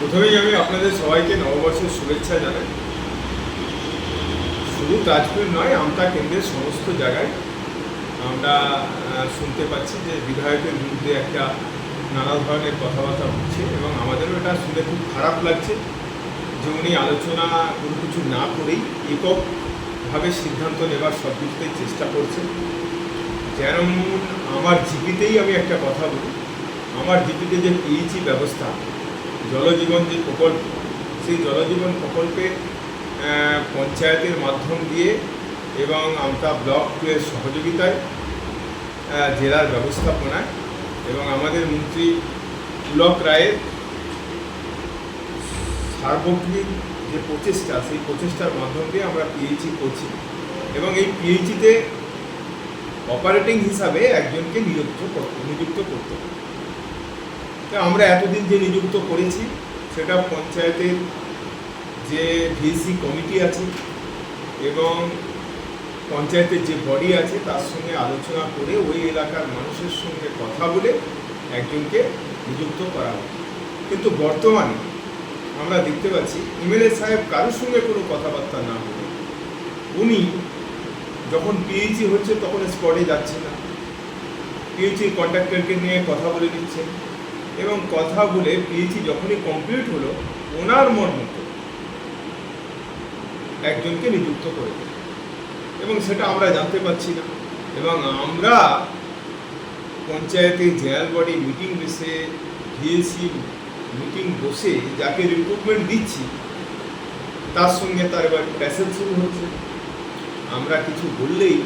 প্রথমেই আমি আপনাদের সবাইকে নববর্ষের শুভেচ্ছা জানাই। শুধু তাজপুর নয়, আমতা কেন্দ্রের সমস্ত জায়গায় আমরা শুনতে পাচ্ছি যে বিধায়কের বিরুদ্ধে একটা নানা ধরনের কথাবার্তা হচ্ছে এবং আমাদেরও এটা শুনে খুব খারাপ লাগছে যে উনি আলোচনা কোনো কিছু না করেই এককভাবে সিদ্ধান্ত নেবার সব কিছুতেই চেষ্টা করছেন। যেমন আমার জিপিতেই আমি একটা কথা বলি, আমার জিপিতে যে পিএইচি ব্যবস্থা জলজীবন যে প্রকল্প। সেই জলজীবন প্রকল্পে পঞ্চায়েতের মাধ্যম দিয়ে এবং আমতা ব্লকের সহযোগিতায় জেলার ব্যবস্থাপনায় এবং আমাদের মন্ত্রী পুলক রায়ের সার্বক্ষণিক যে প্রচেষ্টা, সেই প্রচেষ্টার মাধ্যম দিয়ে আমরা পিএইচি করছি এবং এই পিএইচিতে অপারেটিং হিসাবে একজনকে নিযুক্ত নিযুক্ত করতে হবে। আমরা এতদিন যে নিযুক্ত করেছি, সেটা পঞ্চায়েতের যে ভিসি কমিটি আছে এবং পঞ্চায়েতের যে বডি আছে, তার সঙ্গে আলোচনা করে ওই এলাকার মানুষের সঙ্গে কথা বলে একজনকে নিযুক্ত করা হবে কিন্তু বর্তমানে আমরা দেখতে পাচ্ছি, এমএলএ সাহেব কারোর সঙ্গে কোনো কথাবার্তা না বলে, উনি যখন পিএইচি হচ্ছে তখন স্পটে যাচ্ছে না। পিএইচির কন্ট্রাক্টরকে নিয়ে কথা বলে নিচ্ছেন এবং কথা বলে পিএইচি যখনই কমপ্লিট হলো, ওনার মন মতো একজনকে নিযুক্ত করে। এবং সেটা আমরা জানতে পারছি না। এবং আমরা পঞ্চায়েতে জেনারেল বডি মিটিং বসে ভিএসি মিটিং বসে যাকে রিক্রুটমেন্ট দিচ্ছি, তার সঙ্গে তার এবার প্যাসেজ শুরু হচ্ছে। আমরা কিছু বললেই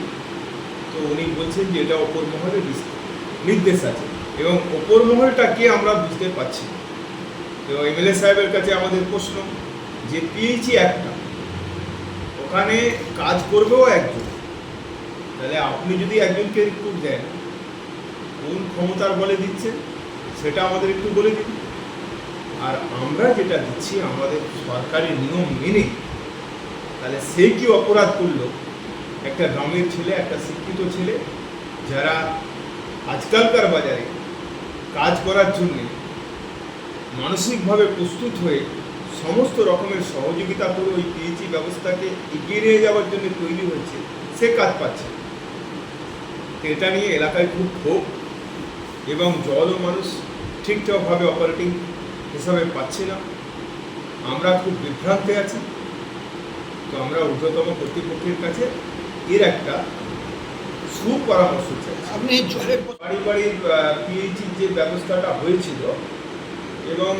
তো উনি বলছেন যে এটা অপর মহলের বিস- নির্দেশ আছে। এবং ওপর মহলটাকে আমরা বুঝতে পারছি। তো এমএলএ সাহেবের কাছে আমাদের প্রশ্ন, যে পিএইচি একটা, ওখানে কাজ করবেও একজন। তাহলে আপনি যদি একজনকে রিক্রুট দেন, কোন ক্ষমতার বলে দিচ্ছেন, সেটা আমাদের একটু বলে দিন। আর আমরা যেটা দিচ্ছি, আমাদের সরকারি নিয়ম মেনে, তাহলে সে কি অপরাধ করল? একটা গ্রামের ছেলে, একটা শিক্ষিত ছেলে, যারা আজকালকার বাজারে কাজ করার জন্য মানসিকভাবে প্রস্তুত হয়ে সমস্ত রকমের সহযোগিতা করে ওই পিএইচি ব্যবস্থাকে এগিয়ে নিয়ে যাওয়ার জন্য তৈরি হয়েছে, সে কাজ পাচ্ছে। এটা নিয়ে এলাকায় খুব ক্ষোভ এবং জলও মানুষ ঠিকঠাকভাবে অপারেটিং হিসাবে পাচ্ছে না। আমরা খুব বিভ্রান্তে আছি। তো আমরা ঊর্ধ্বতম কর্তৃপক্ষের কাছে এর একটা সুপরামর্শ চাই। আপনি জলের বাড়ি বাড়ির পিএইচির যে ব্যবস্থাটা হয়েছিল এবং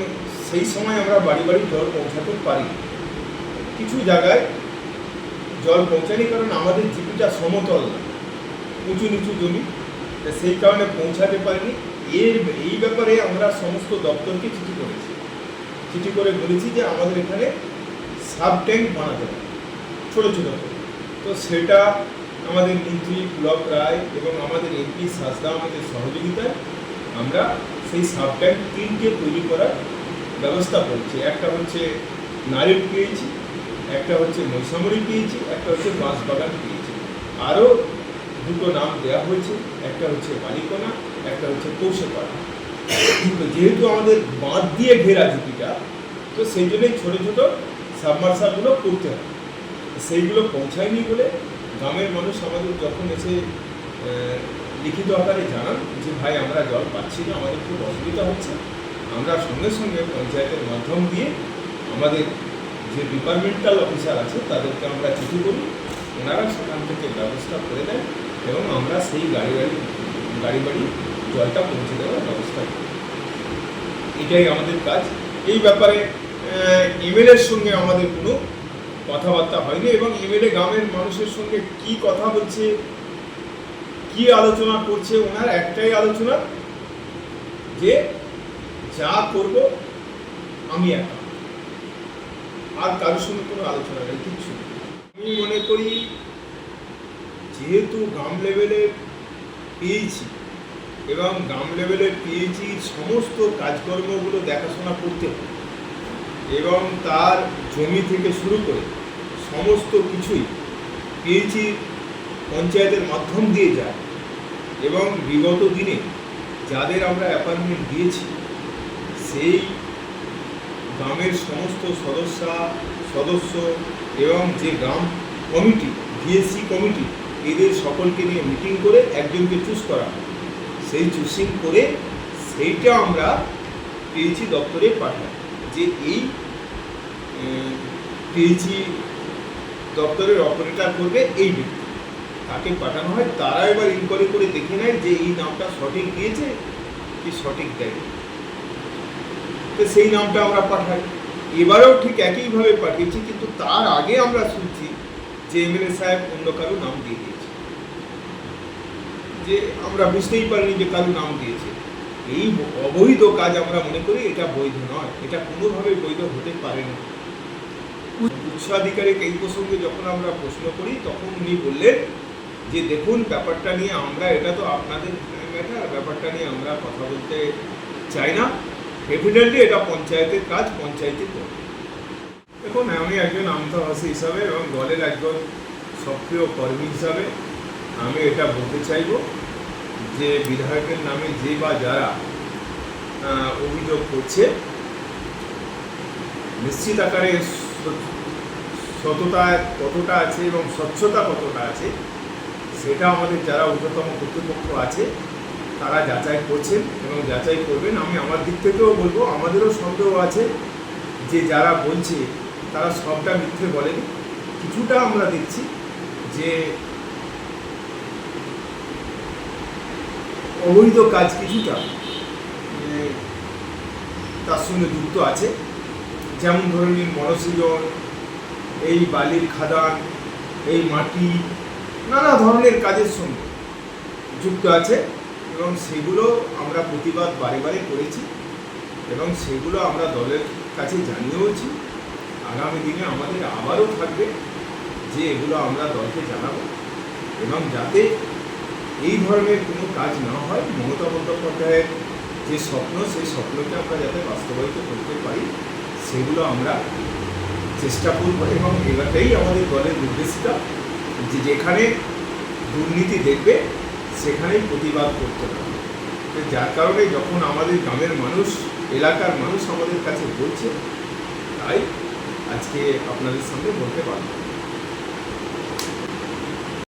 সেই সময় আমরা বাড়ি বাড়ি জল পৌঁছাতে পারি। কিছু জায়গায় জল পৌঁছানি কারণ আমাদের জিপিটা সমতল না উঁচু নিচু জমি সেই কারণে পৌঁছাতে পারিনি। এর এই ব্যাপারে আমরা সমস্ত দপ্তরকে চিঠি করেছি। চিঠি করে বলেছি যে আমাদের এখানে সাব ট্যাঙ্ক বানাতে হবে ছোটো ছোটো তো সেটা আমাদের মন্ত্রী ব্লক রায় এবং আমাদের এমপি সাজদা আমাদের সহযোগিতায় আমরা সেই সাব ট্যাঙ্ক তিনটে তৈরি করার ব্যবস্থা করছি। একটা হচ্ছে নারীর পিএইচি, একটা হচ্ছে মৈসামরি পিএইচি, একটা হচ্ছে বাঁশবাগান পিএইচি। আরও দুটো নাম দেওয়া হয়েছে, একটা হচ্ছে বালিকোনা, একটা হচ্ছে কৌশপাড়া তো যেহেতু আমাদের বাঁধ দিয়ে ঘেরা ঝুঁকিটা, তো সেই জন্যই ছোটো ছোটো সাবমার্সালগুলো করতে হয়। সেইগুলো পৌঁছায়নি বলে গ্রামের মানুষ আমাদের যখন এসে লিখিত আকারে জানান যে, ভাই, আমরা জল পাচ্ছি না, আমাদের খুব অসুবিধা হচ্ছে। আমরা সঙ্গে সঙ্গে পঞ্চায়েতের মাধ্যম দিয়ে আমাদের যে ডিপার্টমেন্টাল অফিসার আছে, তাদেরকে আমরা চিঠি করি। ওনারা সেখান থেকে ব্যবস্থা করে দেন এবং আমরা সেই গাড়ি গাড়ি গাড়ি বাড়ি জলটা পৌঁছে দেওয়ার ব্যবস্থা করি। এটাই আমাদের কাজ। এই ব্যাপারে এমএলএর সঙ্গে আমাদের কোনো কথাবার্তা হয়নি এবং এমএলএ গ্রামের মানুষের সঙ্গে কি কথা বলছে, কি আলোচনা করছে, ওনার একটাই আলোচনা যে যা করব আমি একা আর কারোর সঙ্গে কোনো আলোচনা নেই, কিচ্ছু। আমি মনে করি যেহেতু গ্রাম লেভেলে পেয়েছি এবং গ্রাম লেভেলে পেয়েছি সমস্ত কাজকর্মগুলো দেখাশোনা করতে হবে এবং তার জমি থেকে শুরু করে সমস্ত কিছুই পেয়েছি পঞ্চায়েতের মাধ্যম দিয়ে যায় এবং বিগত দিনে যাদের আমরা অ্যাপয়েন্টমেন্ট দিয়েছি, সেই গ্রামের সমস্ত সদস্যা, সদস্য এবং যে গ্রাম কমিটি, ভিএসসি কমিটি, এদের সকলকে নিয়ে মিটিং করে একজনকে চুজ করা সেই চুজিং করে সেইটা আমরা পিএইচি দপ্তরে পাঠাই। যে এই পিএইচি দপ্তরের অপারেটর করবে এই ব্যক্তি। তাকে পাঠানো হয়, তারা এবার ইনকোয়ারি করে দেখে নেয় যে এই নামটা সঠিক দিয়েছে কি সঠিক দেয় তো সেই নামটা আমরা পাঠাই। এবারেও ঠিক একইভাবে পাঠিয়েছি, কিন্তু তার আগে আমরা শুনছি যে এমএলএ সাহেব অন্য কারও নাম দিয়ে দিয়েছে। যে আমরা বুঝতেই পারিনি যে কারও নাম দিয়েছে। এই অবৈধ কাজ আমরা মনে করি, এটা বৈধ নয়। এটা কোনোভাবে বৈধ হতে পারে না। উচ্চাধিকারিক এই প্রসঙ্গে যখন আমরা প্রশ্ন করি, তখন উনি বললেন যে, দেখুন, ব্যাপারটা নিয়ে আমরা, এটা তো আপনাদের ম্যাটার ব্যাপারটা নিয়ে আমরা কথা বলতে চাই না। ডেফিনেটলি এটা পঞ্চায়েতের কাজ, পঞ্চায়েতই করবে। দেখুন, আমি একজন আমতাভাষী হিসাবে এবং দলের একজন সক্রিয় কর্মী হিসাবে আমি এটা বলতে চাইব। যে বিধায়কের নামে যে বা যারা অভিযোগ করছে, নিশ্চিত আকারে সততা কতটা আছে এবং স্বচ্ছতা কতটা আছে, সেটা আমাদের যারা ঊর্ধ্বতম কর্তৃপক্ষ আছে, তারা যাচাই করছেন এবং যাচাই করবেন। আমি আমার দিক থেকেও বলব, আমাদেরও সন্দেহ আছে যে যারা বলছে, তারা সবটা মিথ্যে বলেনি। কিছুটা আমরা দেখছি যে অবৈধ কাজ কিছুটা এ, তার সঙ্গে যুক্ত আছে। যেমন ধরে নিন এই বালির খাদান এই মাটি নানা ধরনের কাজের সঙ্গে যুক্ত আছে এবং সেগুলো আমরা প্রতিবাদ বারে বারে করেছি এবং সেগুলো আমরা দলের কাছে জানিয়েওছি। আগামী দিনে আমাদের আবারও থাকবে যে এগুলো আমরা দলকে জানাব এবং যাতে এই ধরনের কোনো কাজ না হয়। মমতা বন্দ্যোপাধ্যায়ের যে স্বপ্ন, সেই স্বপ্নকে আমরা যাতে বাস্তবায়িত করতে পারি, সেগুলো আমরা চেষ্টা করব এবং এটাই আমাদের দলের নির্দেশিকা যে যেখানে দুর্নীতি দেখবে, সেখানেই প্রতিবাদ করতে হবে। যার কারণে যখন আমাদের গ্রামের মানুষ, এলাকার মানুষ আমাদের কাছে বলছে, তাই আজকে আপনাদের সামনে বলতে পারব